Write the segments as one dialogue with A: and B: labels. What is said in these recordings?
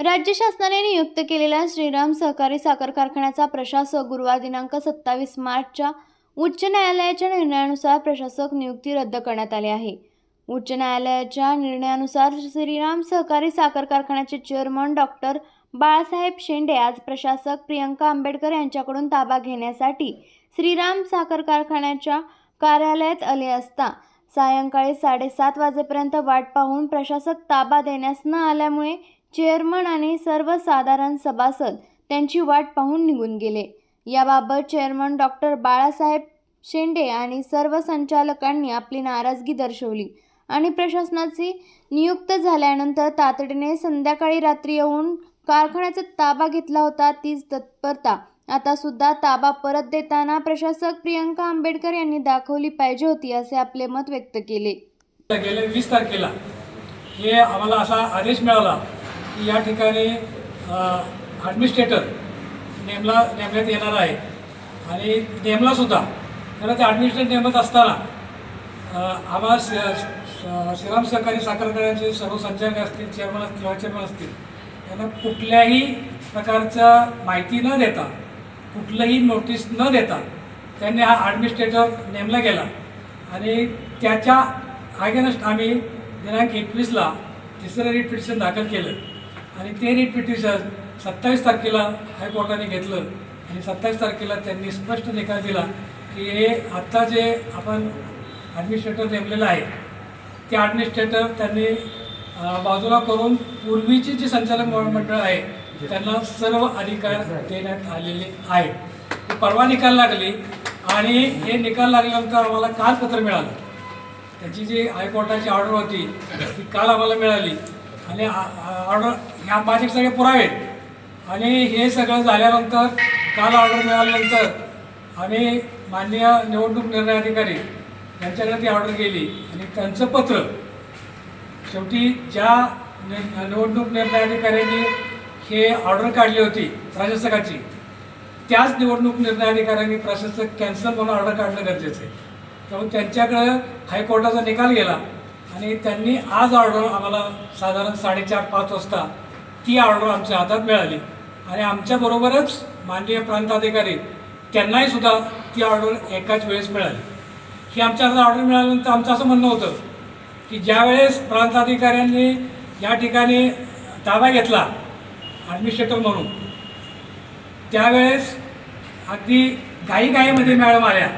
A: राज्य शासनाने नियुक्त केलेल्या श्रीराम सहकारी साखर कारखान्याचा प्रशासक गुरुवार दिनांक सत्तावीस मार्चच्या उच्च न्यायालयाच्या निर्णयानुसार प्रशासक नियुक्ती रद्द करण्यात आली आहे. उच्च न्यायालयाच्या निर्णयानुसार श्रीराम सहकारी साखर कारखान्याचे चेअरमन डॉक्टर बाळासाहेब शेंडे आज प्रशासक प्रियंका आंबेडकर यांच्याकडून ताबा घेण्यासाठी श्रीराम साखर कारखान्याच्या कार्यालयात आले असता सायंकाळी साडेसात वाजेपर्यंत वाट पाहून प्रशासक ताबा देण्यास न आल्यामुळे चेअरमन आणि सर्वसाधारण सभासद त्यांची वाट पाहून निघून गेले. याबाबत चेअरमन डॉक्टर बाळासाहेब शेंडे आणि सर्व संचालकांनी आपली नाराजगी दर्शवली आणि प्रशासनाची नियुक्त झाल्यानंतर तातडीने संध्याकाळी रात्री येऊन कारखान्याचा ताबा घेतला होता तीच तत्परता. आता सुद्धा ताबा परत देताना प्रशासक प्रियंका आंबेडकर यांनी दाखवली पाहिजे होती असे आपले मत व्यक्त केले.
B: गेल्या वीस तारखेला हे आम्हाला असा आदेश मिळाला की या ठिकाणी ॲडमिनिस्ट्रेटर नेमला नेमण्यात येणार आहे. आणि नेमलासुद्धा खरं ते ॲडमिनिस्ट्रेटर नेमत असताना अ, आम्हाला श- श्रीराम सहकारी साखर सर्व संचालक असतील चेअरमन असतील व्हाईस चेअरमन असतील यांना कुठल्याही प्रकारचा माहिती न देता कुठलंही नोटीस न देता त्यांनी हा ॲडमिनिस्ट्रेटर नेमला गेला. आणि त्याच्या अगेनस्ट आम्ही दिनांक एकवीसला तिसरं रिट पिटिशन दाखल केलं. आणि ते रिट पिटिशन सत्तावीस तारखेला हायकोर्टाने घेतलं. आणि सत्तावीस तारखेला त्यांनी स्पष्ट निकाल दिला की हे आत्ता जे आपण ॲडमिनिस्ट्रेटर नेमलेलं आहे ते ॲडमिनिस्ट्रेटर त्यांनी बाजूला करून पूर्वीची जी संचालक मंडळ आहे त्यांना सर्व अधिकार देण्यात आलेले आहेत. ती परवा निकाल लागली आणि हे निकाल लागल्यानंतर आम्हाला काल पत्र मिळालं. त्याची जी हायकोर्टाची ऑर्डर होती ती काल आम्हाला मिळाली. आणि ऑर्डर ह्या माझे सगळे पुरावे. आणि हे सगळं झाल्यानंतर काल ऑर्डर मिळाल्यानंतर आम्ही माननीय निवडणूक निर्णय अधिकारी यांच्याकडे ती ऑर्डर गेली आणि त्यांचं पत्र शेवटी ज्या नि- निवडणूक निर्णय अधिकाऱ्यांनी हे ऑर्डर काढली होती प्रशासकाची त्याच निवडणूक निर्णय अधिकाऱ्यांनी प्रशासक कॅन्सल म्हणून ऑर्डर काढणं गरजेचं आहे. त्यामुळे त्यांच्याकडं हायकोर्टाचा निकाल गेला. आणि त्यांनी आज ऑर्डर आम्हाला साधारण साडेचार पाच वाजता ती ऑर्डर आमच्या हातात मिळाली. आणि आमच्याबरोबरच माननीय प्रांताधिकारी त्यांनाही सुद्धा ती ऑर्डर एकाच वेळेस मिळाली. ही आमच्या हातात ऑर्डर मिळाल्यानंतर आमचं असं म्हणणं होतं की ज्यावेळेस प्रांताधिकाऱ्यांनी या ठिकाणी ताबा घेतला ॲडमिनिस्ट्रेटर म्हणून त्यावेळेस अगदी घाईघाईमध्ये मॅडम आल्या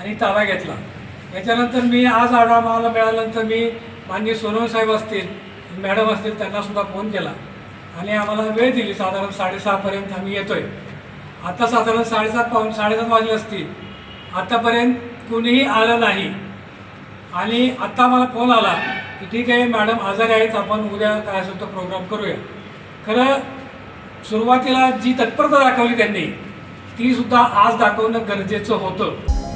B: आणि ताबा घेतला. त्याच्यानंतर मी आज आढावा मला मिळाल्यानंतर मी माननीय सोनम साहेब असतील मॅडम असतील त्यांनासुद्धा फोन केला. आणि आम्हाला वेळ दिली साधारण साडेसहापर्यंत आम्ही येतोय. आता साधारण साडेसात पाऊन साडेसात वाजले असतील. आतापर्यंत कुणीही आलं नाही. आणि आत्ता मला फोन आला की ठीक आहे मॅडम आजारी आहेत आपण उद्या काय असेल तो प्रोग्राम करूया. खरं सुरुवातीला जी तत्परता दाखवली त्यांनी तीसुद्धा आज दाखवणं गरजेचं होतं.